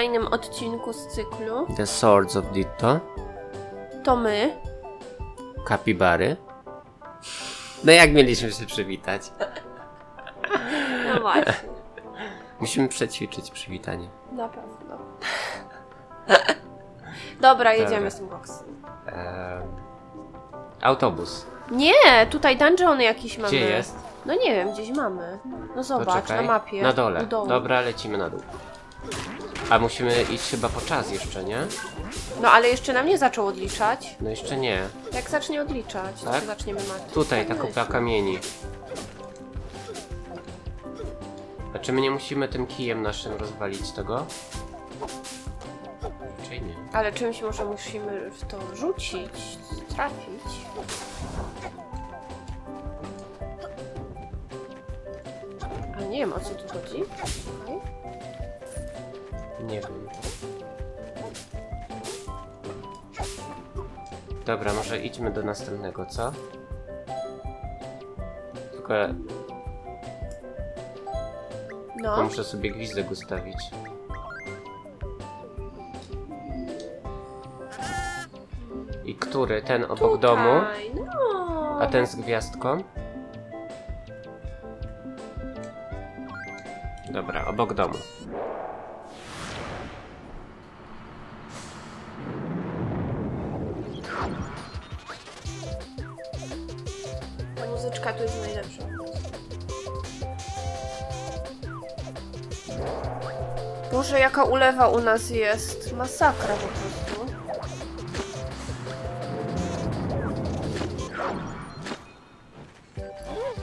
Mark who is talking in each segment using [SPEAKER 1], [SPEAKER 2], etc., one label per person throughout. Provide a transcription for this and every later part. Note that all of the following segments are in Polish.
[SPEAKER 1] kolejnym odcinku z cyklu.
[SPEAKER 2] The Swords of Ditto.
[SPEAKER 1] To my.
[SPEAKER 2] Kapibary. No jak mieliśmy się przywitać?
[SPEAKER 1] No właśnie,
[SPEAKER 2] Musimy przećwiczyć przywitanie.
[SPEAKER 1] na pewno. Dobra, jedziemy
[SPEAKER 2] Dobra.
[SPEAKER 1] z tym boksem.
[SPEAKER 2] Ehm, autobus.
[SPEAKER 1] Nie, tutaj dungeon jakiś mamy.
[SPEAKER 2] Gdzie jest?
[SPEAKER 1] No nie wiem, gdzieś mamy. No zobacz, na mapie.
[SPEAKER 2] Na dole.
[SPEAKER 1] U dołu.
[SPEAKER 2] Dobra, lecimy na dół. A musimy iść chyba po czas jeszcze, nie?
[SPEAKER 1] No ale jeszcze nam nie zaczął odliczać.
[SPEAKER 2] No jeszcze nie.
[SPEAKER 1] Jak zacznie odliczać, to
[SPEAKER 2] Tak?
[SPEAKER 1] się zaczniemy martwić.
[SPEAKER 2] Tutaj, ta
[SPEAKER 1] Tak myślę.
[SPEAKER 2] kamieni. A czy my nie musimy tym kijem naszym rozwalić tego? Czy nie?
[SPEAKER 1] Ale czymś może musimy w to rzucić, trafić. Ale nie wiem o co tu chodzi. Okej.
[SPEAKER 2] Nie wiem. Dobra, może idźmy do następnego, co? Tylko, tylko
[SPEAKER 1] No,
[SPEAKER 2] muszę sobie gwizdek ustawić. I który? Ten obok
[SPEAKER 1] tutaj,
[SPEAKER 2] domu?
[SPEAKER 1] No.
[SPEAKER 2] A ten z gwiazdką? Dobra, obok domu.
[SPEAKER 1] Boże, jaka ulewa u nas jest. Masakra po prostu.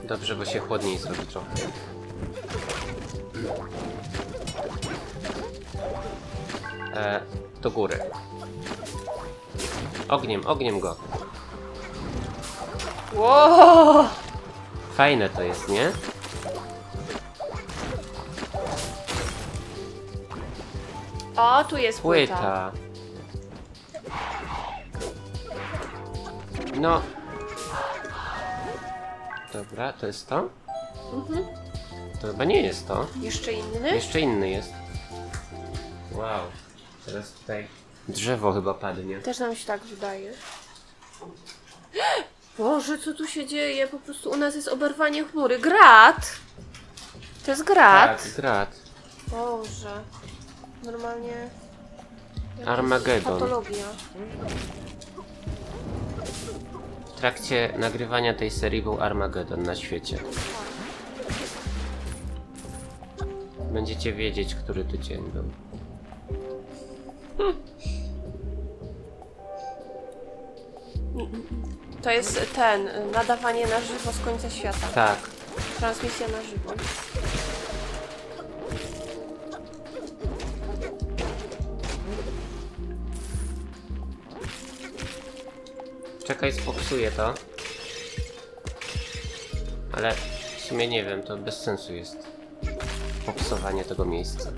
[SPEAKER 2] Dobrze, bo się chłodniej zrobi trochę. E, do góry. Ogniem, ogniem go.
[SPEAKER 1] Wow!
[SPEAKER 2] Fajne to jest, nie?
[SPEAKER 1] O, tu jest płyta.
[SPEAKER 2] Płyta. No. Dobra, to jest to?
[SPEAKER 1] Mhm.
[SPEAKER 2] To chyba nie jest to.
[SPEAKER 1] Jeszcze inny?
[SPEAKER 2] Jeszcze inny jest. Wow. Teraz tutaj drzewo chyba padnie.
[SPEAKER 1] Też nam się tak wydaje. Boże, co tu się dzieje? Po prostu u nas jest oberwanie chmury. Grat! To jest grat.
[SPEAKER 2] Tak, grat.
[SPEAKER 1] Boże. Normalnie... jakaś
[SPEAKER 2] Armagedon.
[SPEAKER 1] Patologia.
[SPEAKER 2] W trakcie nagrywania tej serii był Armagedon na świecie. Będziecie wiedzieć, który to dzień był.
[SPEAKER 1] To jest ten, y, nadawanie na żywo z końca świata.
[SPEAKER 2] Tak.
[SPEAKER 1] Transmisja na żywo.
[SPEAKER 2] Czekaj, spoksuję to. Ale w sumie nie wiem, to bez sensu jest. Popsowanie tego miejsca.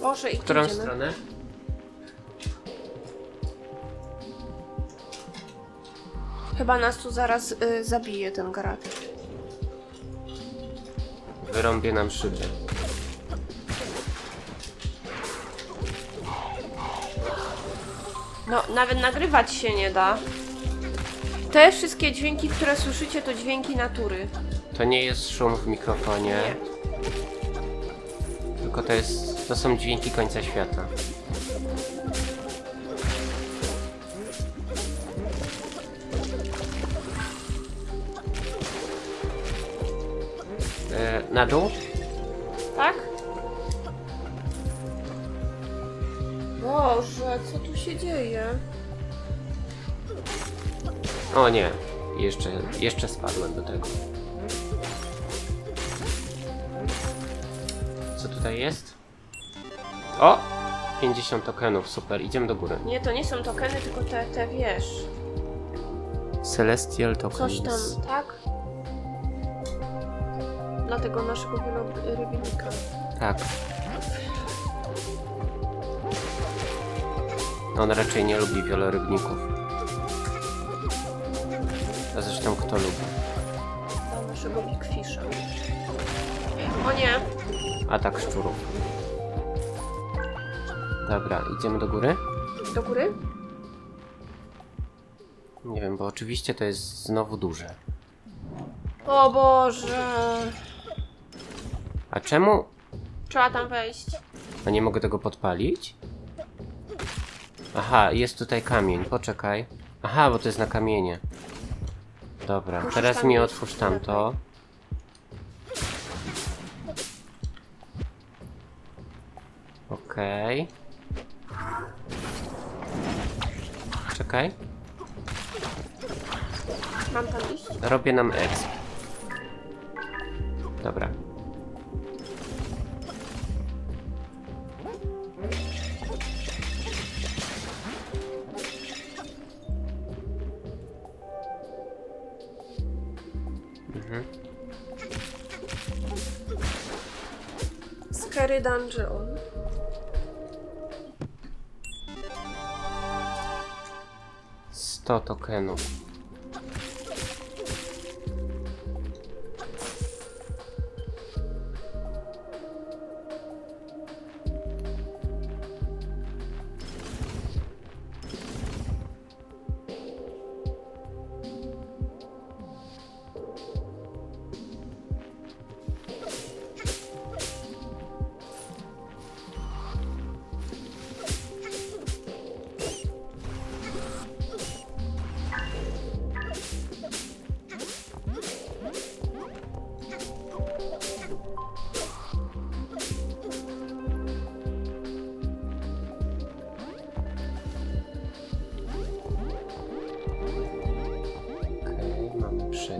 [SPEAKER 1] Boże, i
[SPEAKER 2] W którą
[SPEAKER 1] idziemy.
[SPEAKER 2] stronę?
[SPEAKER 1] Chyba nas tu zaraz y, zabije ten grat.
[SPEAKER 2] Wyrąbie nam szybę.
[SPEAKER 1] No, nawet nagrywać się nie da. Te wszystkie dźwięki, które słyszycie, to dźwięki natury.
[SPEAKER 2] To nie jest szum w mikrofonie,
[SPEAKER 1] Nie.
[SPEAKER 2] tylko to jest, to są dźwięki końca świata. E, na dół?
[SPEAKER 1] Tak? Boże, co tu się dzieje?
[SPEAKER 2] O nie, jeszcze, jeszcze spadłem do tego. Co tutaj jest? O! 50 tokenów, super, idziemy do góry.
[SPEAKER 1] Nie, to nie są tokeny, tylko te, te wiesz.
[SPEAKER 2] Celestial
[SPEAKER 1] Coś
[SPEAKER 2] tokens.
[SPEAKER 1] tam, tak? Dla tego naszego wielorybnika.
[SPEAKER 2] Tak. On raczej nie lubi wielorybników. A zresztą kto lubi?
[SPEAKER 1] Dla Szybowik fiszę. O nie!
[SPEAKER 2] Atak szczurów. Dobra, idziemy do góry?
[SPEAKER 1] Do góry?
[SPEAKER 2] Nie wiem, bo oczywiście to jest znowu duże.
[SPEAKER 1] O Boże!
[SPEAKER 2] A czemu?
[SPEAKER 1] Trzeba tam wejść.
[SPEAKER 2] A nie mogę tego podpalić? Aha, jest tutaj kamień, poczekaj. Aha, bo to jest na kamienie. Dobra,
[SPEAKER 1] Musisz
[SPEAKER 2] teraz
[SPEAKER 1] tam
[SPEAKER 2] mi otwórz tamto. Okej. Czekaj,
[SPEAKER 1] Mam tam iść?
[SPEAKER 2] robię nam exp. Dobra.
[SPEAKER 1] Dungeon.
[SPEAKER 2] Sto tokenów.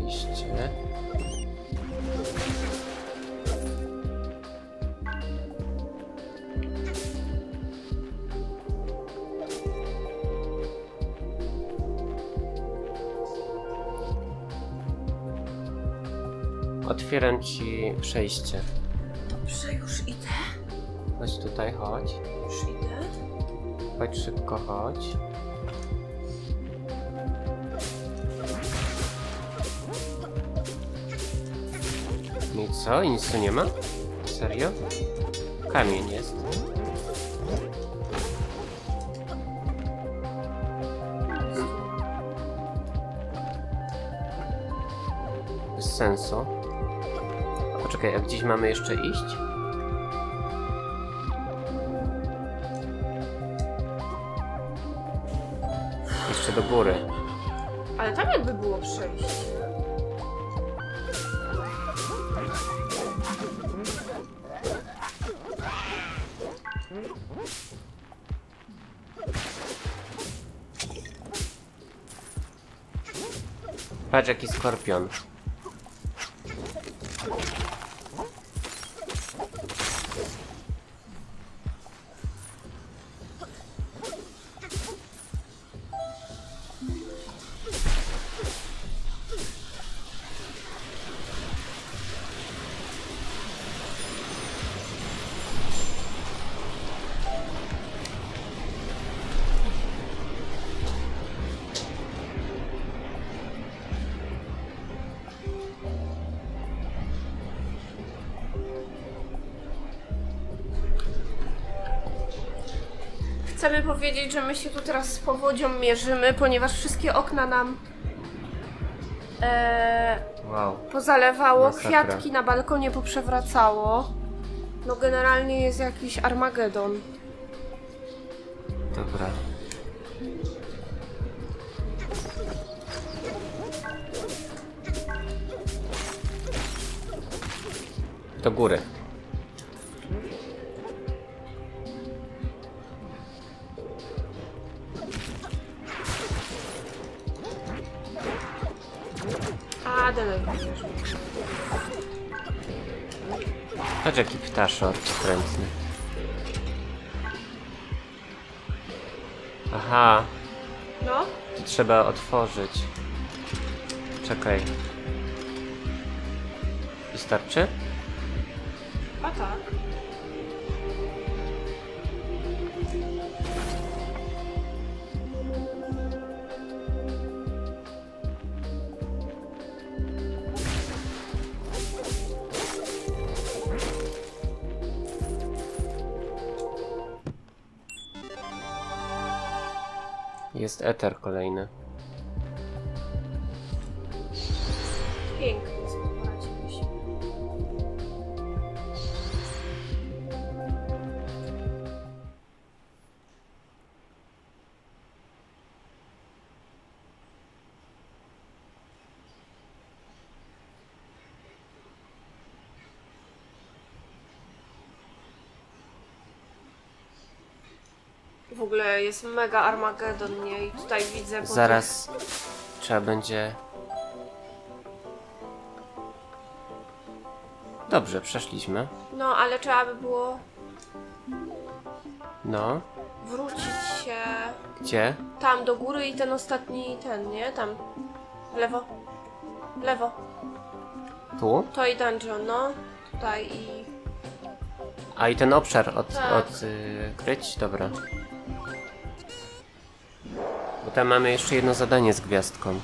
[SPEAKER 2] Przejście. Otwieram ci przejście.
[SPEAKER 1] Dobrze, już idę.
[SPEAKER 2] Chodź tutaj, chodź.
[SPEAKER 1] Już idę.
[SPEAKER 2] Chodź szybko, chodź. Co? I nic tu nie ma? Serio? Kamień jest. Bez sensu. Poczekaj, a gdzieś mamy jeszcze iść? Jeszcze do góry.
[SPEAKER 1] Ale tam jakby było przejście.
[SPEAKER 2] Patrz jaki skorpion.
[SPEAKER 1] Chcemy powiedzieć, że my się tu teraz z powodzią mierzymy, ponieważ wszystkie okna nam e,
[SPEAKER 2] Wow.
[SPEAKER 1] pozalewało,
[SPEAKER 2] Masakra.
[SPEAKER 1] kwiatki na balkonie poprzewracało. No generalnie jest jakiś Armagedon.
[SPEAKER 2] Dobra. Do góry. Patrz jaki ptaszor wstrętny. Aha,
[SPEAKER 1] No,
[SPEAKER 2] to trzeba otworzyć. Czekaj. Wystarczy?
[SPEAKER 1] a tak.
[SPEAKER 2] Jest eter kolejny.
[SPEAKER 1] Pięknie jest mega Armageddon, nie? I tutaj widzę... po
[SPEAKER 2] Zaraz trzeba będzie. Dobrze, przeszliśmy.
[SPEAKER 1] Tych... No, ale trzeba by było
[SPEAKER 2] No,
[SPEAKER 1] wrócić się
[SPEAKER 2] gdzie?
[SPEAKER 1] tam do góry i ten ostatni, ten, nie? Tam. W lewo. W lewo.
[SPEAKER 2] Tu?
[SPEAKER 1] To i dungeon, no. Tutaj i...
[SPEAKER 2] A i ten obszar od,
[SPEAKER 1] Tak.
[SPEAKER 2] odkryć? Dobra. Tam mamy jeszcze jedno zadanie z gwiazdką.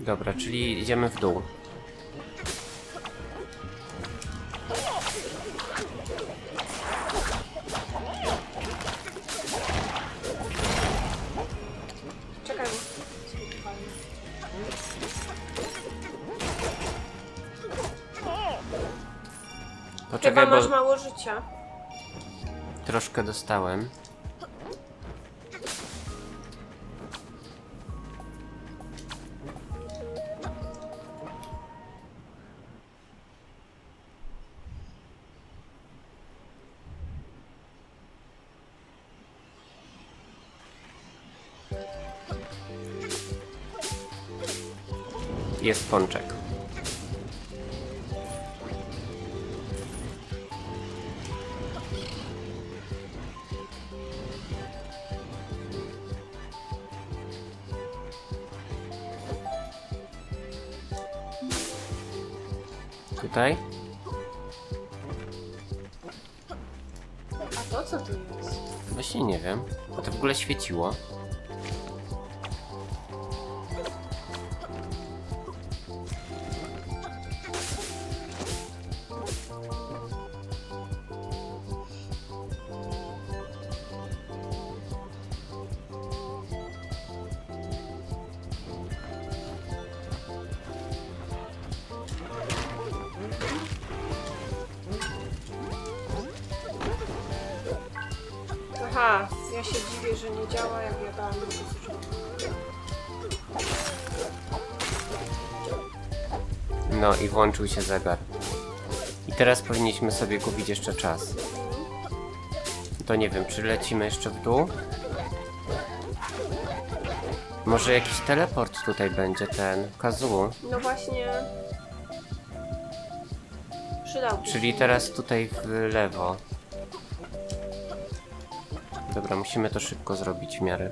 [SPEAKER 2] Dobra, czyli idziemy w dół. Dostałem. Jest pączek.
[SPEAKER 1] A to
[SPEAKER 2] w ogóle świeciło.
[SPEAKER 1] Aha, się dziwię, że nie działa, jak ja dałam
[SPEAKER 2] No i włączył się zegar. I teraz powinniśmy sobie kupić jeszcze czas. To nie wiem, czy lecimy jeszcze w dół? Może jakiś teleport tutaj będzie, ten Kazu.
[SPEAKER 1] No właśnie... Przydałby
[SPEAKER 2] Czyli teraz tutaj w lewo. Dobra, musimy to szybko zrobić w miarę.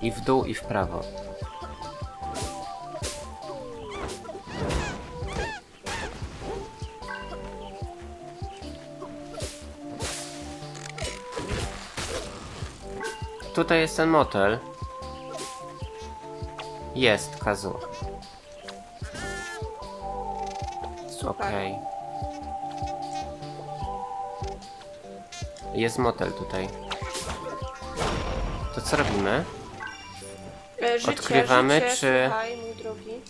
[SPEAKER 2] I w dół, i w prawo. Tutaj jest ten motel. Jest, Kazu. Okej. Jest motel tutaj. To co robimy?
[SPEAKER 1] E, Życie,
[SPEAKER 2] Odkrywamy,
[SPEAKER 1] życie,
[SPEAKER 2] czy-
[SPEAKER 1] Słuchaj, mój drogi.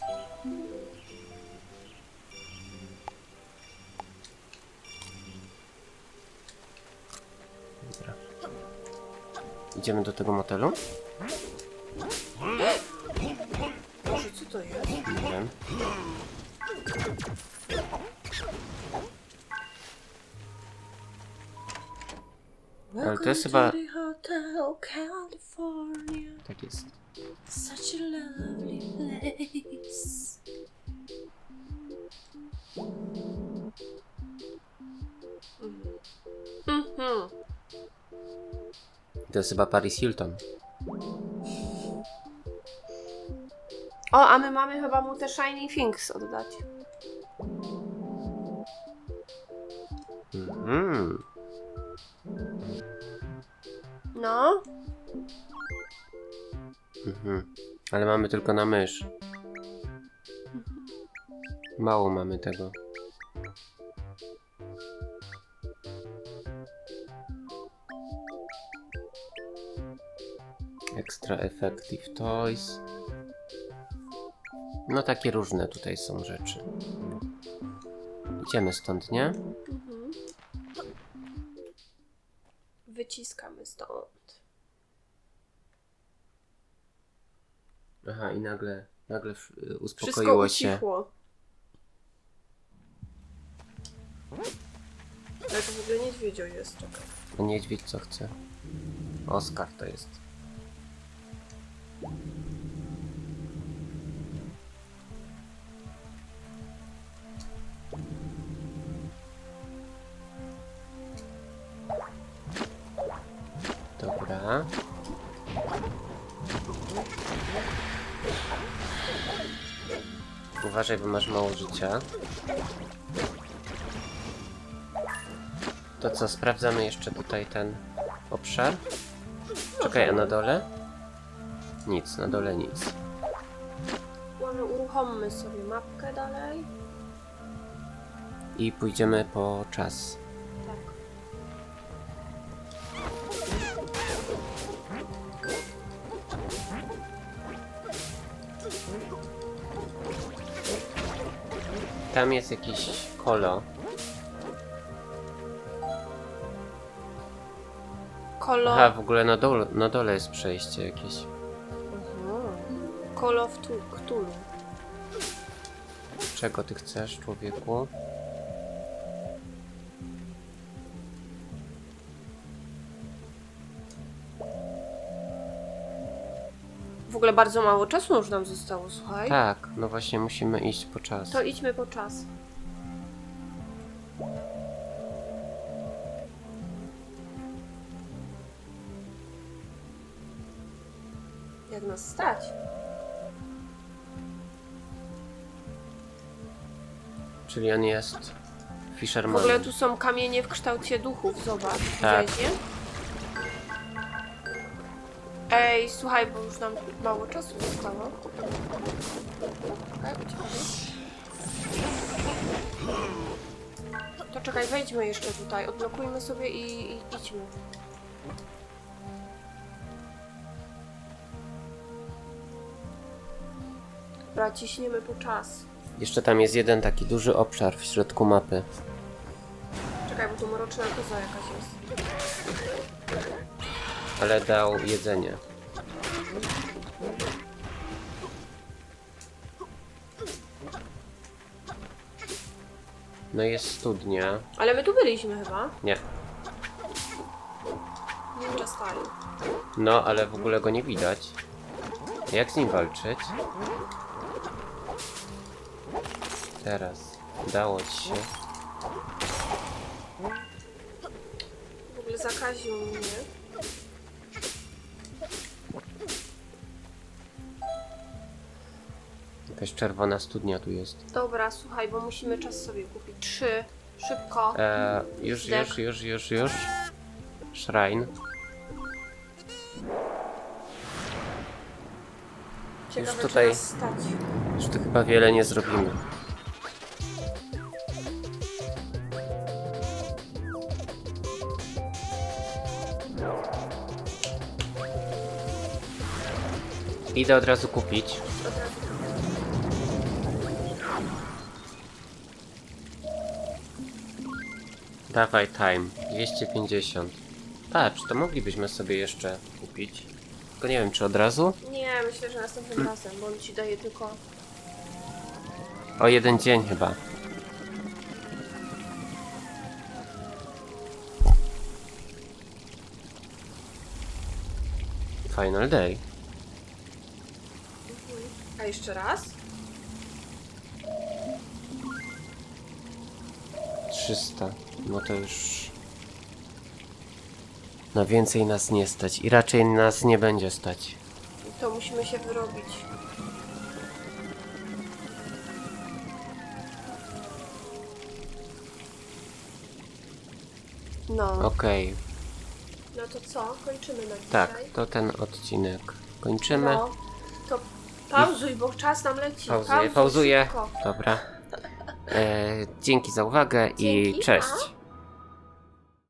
[SPEAKER 2] Idziemy do tego motelu? Ale to jest chyba-. Tak jest.
[SPEAKER 1] Such a lovely place. Mhm.
[SPEAKER 2] To jest chyba Paris Hilton.
[SPEAKER 1] O, a my mamy chyba mu te Shiny Things oddać.
[SPEAKER 2] Mhm. Ale mamy tylko na mysz. Mało mamy tego. Extra Effective Toys. No takie różne tutaj są rzeczy. Idziemy stąd, nie?
[SPEAKER 1] Mhm. Wyciskamy stąd.
[SPEAKER 2] Aha, i nagle, nagle y,
[SPEAKER 1] Wszystko
[SPEAKER 2] uspokoiło się.
[SPEAKER 1] ucichło. Ale to w ogóle niedźwiedzio jest, czekaj.
[SPEAKER 2] Niedźwiedź co chce? Oskar to jest. Uważaj, bo masz mało życia. To co, sprawdzamy jeszcze tutaj ten obszar? Czekaj, a na dole? Nic, na dole nic.
[SPEAKER 1] Może uruchommy sobie mapkę dalej?
[SPEAKER 2] I pójdziemy po czas. Tam jest jakiś kolo.
[SPEAKER 1] Kolo...
[SPEAKER 2] Aha, w ogóle na dole, na dole jest przejście jakieś.
[SPEAKER 1] Mhm. Call of Tu- Cthulhu.
[SPEAKER 2] Czego ty chcesz, człowieku?
[SPEAKER 1] W ogóle bardzo mało czasu już nam zostało, słuchaj.
[SPEAKER 2] Tak, no właśnie musimy iść po czas.
[SPEAKER 1] To idźmy po czas. Jak nas stać?
[SPEAKER 2] Czyli on jest
[SPEAKER 1] W
[SPEAKER 2] Fisherman.
[SPEAKER 1] ogóle tu są kamienie w kształcie duchów, zobacz.
[SPEAKER 2] Tak.
[SPEAKER 1] Widziałeś je? Ej, słuchaj, bo już nam mało czasu zostało. To czekaj, wejdźmy jeszcze tutaj, odblokujmy sobie i, i idźmy. Dobra, ciśniemy po czas.
[SPEAKER 2] Jeszcze tam jest jeden taki duży obszar w środku mapy.
[SPEAKER 1] Czekaj, bo tu mroczna koza jakaś jest.
[SPEAKER 2] Ale dał jedzenie. No jest studnia.
[SPEAKER 1] Ale my tu byliśmy chyba.
[SPEAKER 2] Nie.
[SPEAKER 1] Ninja Style.
[SPEAKER 2] No, ale w ogóle go nie widać. Jak z nim walczyć? Teraz. Udało ci się.
[SPEAKER 1] W ogóle zakaził mnie.
[SPEAKER 2] Jakaś czerwona studnia tu jest.
[SPEAKER 1] Dobra, słuchaj, bo musimy czas sobie kupić. Trzy. Szybko.
[SPEAKER 2] E, już,
[SPEAKER 1] Zdech.
[SPEAKER 2] już, już, już, już. Shrine.
[SPEAKER 1] Ciekawe,
[SPEAKER 2] już tutaj-
[SPEAKER 1] czy nas stać.
[SPEAKER 2] Już tu chyba wiele nie zrobimy. Idę od razu kupić. Dawaj time. 250. Patrz, to moglibyśmy sobie jeszcze kupić. Tylko nie wiem, czy od razu?
[SPEAKER 1] Nie, myślę, że następnym razem, bo on ci daje tylko...
[SPEAKER 2] O jeden dzień chyba. Final day.
[SPEAKER 1] A jeszcze raz?
[SPEAKER 2] 300, no to już... Na więcej nas nie stać i raczej nas nie będzie stać.
[SPEAKER 1] To musimy się wyrobić. No,
[SPEAKER 2] Okej,
[SPEAKER 1] no to co? Kończymy na dzisiaj.
[SPEAKER 2] tak, to ten odcinek kończymy.
[SPEAKER 1] No, to pauzuj, bo czas nam leci.
[SPEAKER 2] Pauzuję, pauzuję. Dobra. E, dzięki za uwagę i
[SPEAKER 1] Dzięki,
[SPEAKER 2] cześć.
[SPEAKER 1] pa.